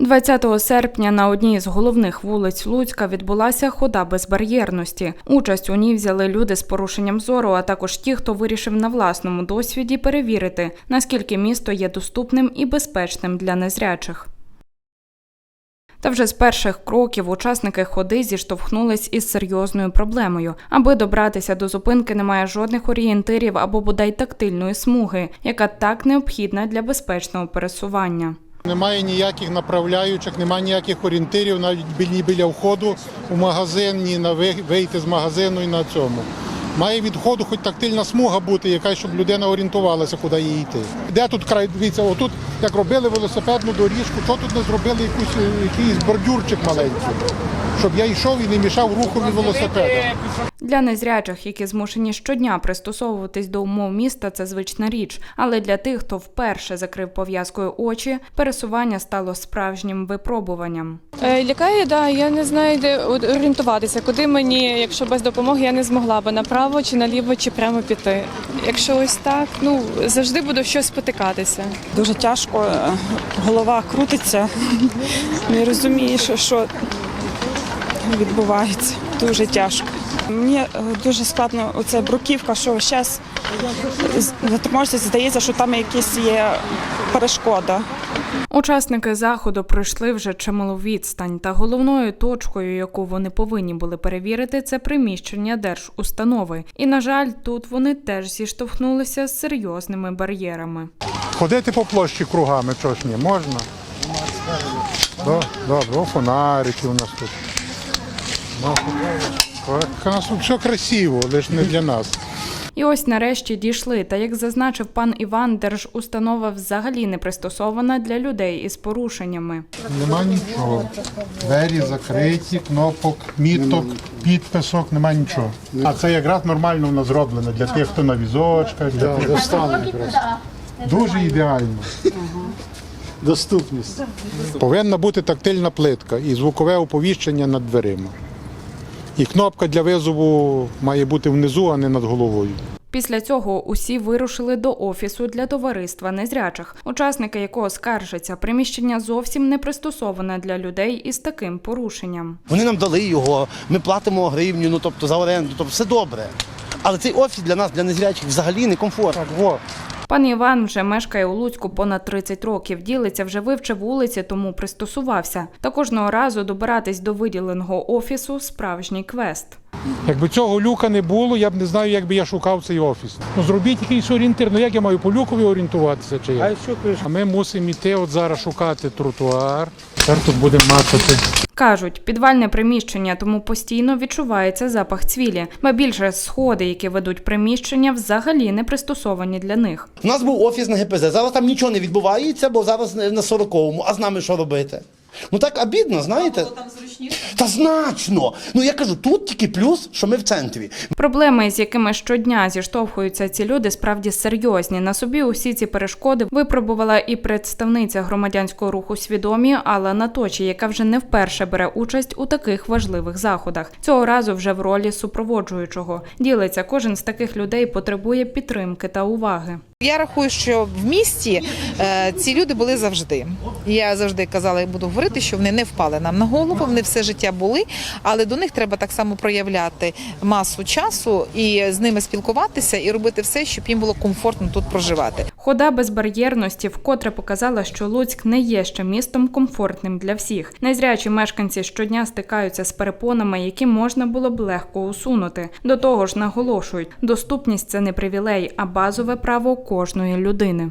20 серпня на одній з головних вулиць Луцька відбулася хода безбар'єрності. Участь у ній взяли люди з порушенням зору, а також ті, хто вирішив на власному досвіді перевірити, наскільки місто є доступним і безпечним для незрячих. Та вже з перших кроків учасники ходи зіштовхнулись із серйозною проблемою. Аби добратися до зупинки, немає жодних орієнтирів або бодай тактильної смуги, яка так необхідна для безпечного пересування. Немає ніяких направляючих, немає ніяких орієнтирів, навіть бі- біля входу у магазин, ні на ви- вийти з магазину і на цьому. Має від входу хоч тактильна смуга бути, якась, щоб людина орієнтувалася, куди їй йти. Де тут край, дивіться, отут, як робили велосипедну доріжку, що тут не зробили якусь, е, якийсь бордюрчик маленький, щоб я йшов і не мішав рухові велосипеда. Для незрячих, які змушені щодня пристосовуватись до умов міста, це звична річ. Але для тих, хто вперше закрив пов'язкою очі, пересування стало справжнім випробуванням. Е, Лякає, да, я не знаю, де орієнтуватися, куди мені, якщо без допомоги, я не змогла би направо чи наліво, чи прямо піти. Якщо ось так, ну завжди буду щось спотикатися. Дуже тяжко, е, голова крутиться, не розумієш, що відбувається. Дуже тяжко. Мені е, дуже складно оця бруківка, що зараз затормозиться, здається, що там якась є перешкода. Учасники заходу пройшли вже чималу відстань, та головною точкою, яку вони повинні були перевірити, це приміщення держустанови. І на жаль, тут вони теж зіштовхнулися з серйозними бар'єрами. Ходити по площі кругами, чого ж ні, можна? До- Добре, фонарики у нас тут. У нас тут все красиво, лише не для нас. І ось нарешті дійшли. Та як зазначив пан Іван, держустанова взагалі не пристосована для людей із порушеннями. Нема нічого. Двері закриті, кнопок, міток, підписок, нема нічого. А це якраз нормально воно зроблено для тих, хто на візочках, для тих. Дуже ідеально. Доступність. Повинна бути тактильна плитка і звукове оповіщення над дверима. І кнопка для визову має бути внизу, а не над головою. Після цього усі вирушили до офісу для товариства незрячих, учасники якого скаржаться, приміщення зовсім не пристосоване для людей із таким порушенням. Вони нам дали його, ми платимо гривню, ну тобто за оренду, тобто все добре. Але цей офіс для нас, для незрячих, взагалі не комфортний. Во, Пан Іван вже мешкає у Луцьку понад 30 років. Ділиться, вже вивчив вулиці, тому пристосувався. Та кожного разу добиратись до виділеного офісу справжній квест. Якби цього люка не було, я б не знаю, як би я шукав цей офіс. Ну зробіть якийсь орієнтир. Ну як я маю по люкові орієнтуватися? Чи як? А ми мусимо йти от зараз шукати тротуар. Тепер тут будемо мацати. Кажуть, підвальне приміщення, тому постійно відчувається запах цвілі. Ба більше сходи, які ведуть приміщення, взагалі не пристосовані для них. У нас був офіс на ГПЗ. Зараз там нічого не відбувається, бо зараз на 40-му, а з нами що робити? Ну так обідно, знаєте? Зручніше? Та значно. Ну я кажу, тут тільки плюс, що ми в центрі. Проблеми, з якими щодня зіштовхуються ці люди, справді серйозні. На собі усі ці перешкоди випробувала і представниця громадянського руху свідомі Алла Наточі, яка вже не вперше бере участь у таких важливих заходах. Цього разу вже в ролі супроводжуючого. Ділиться, кожен з таких людей потребує підтримки та уваги. Я рахую, що в місті е, ці люди були завжди. Я завжди казала і буду говорити, що вони не впали нам на голову, вони все життя були, але до них треба так само проявляти масу часу і з ними спілкуватися і робити все, щоб їм було комфортно тут проживати. Хода безбар'єрності вкотре показала, що Луцьк не є ще містом комфортним для всіх. Незрячі мешканці щодня стикаються з перепонами, які можна було б легко усунути. До того ж, наголошують, доступність це не привілей, а базове право кожної людини.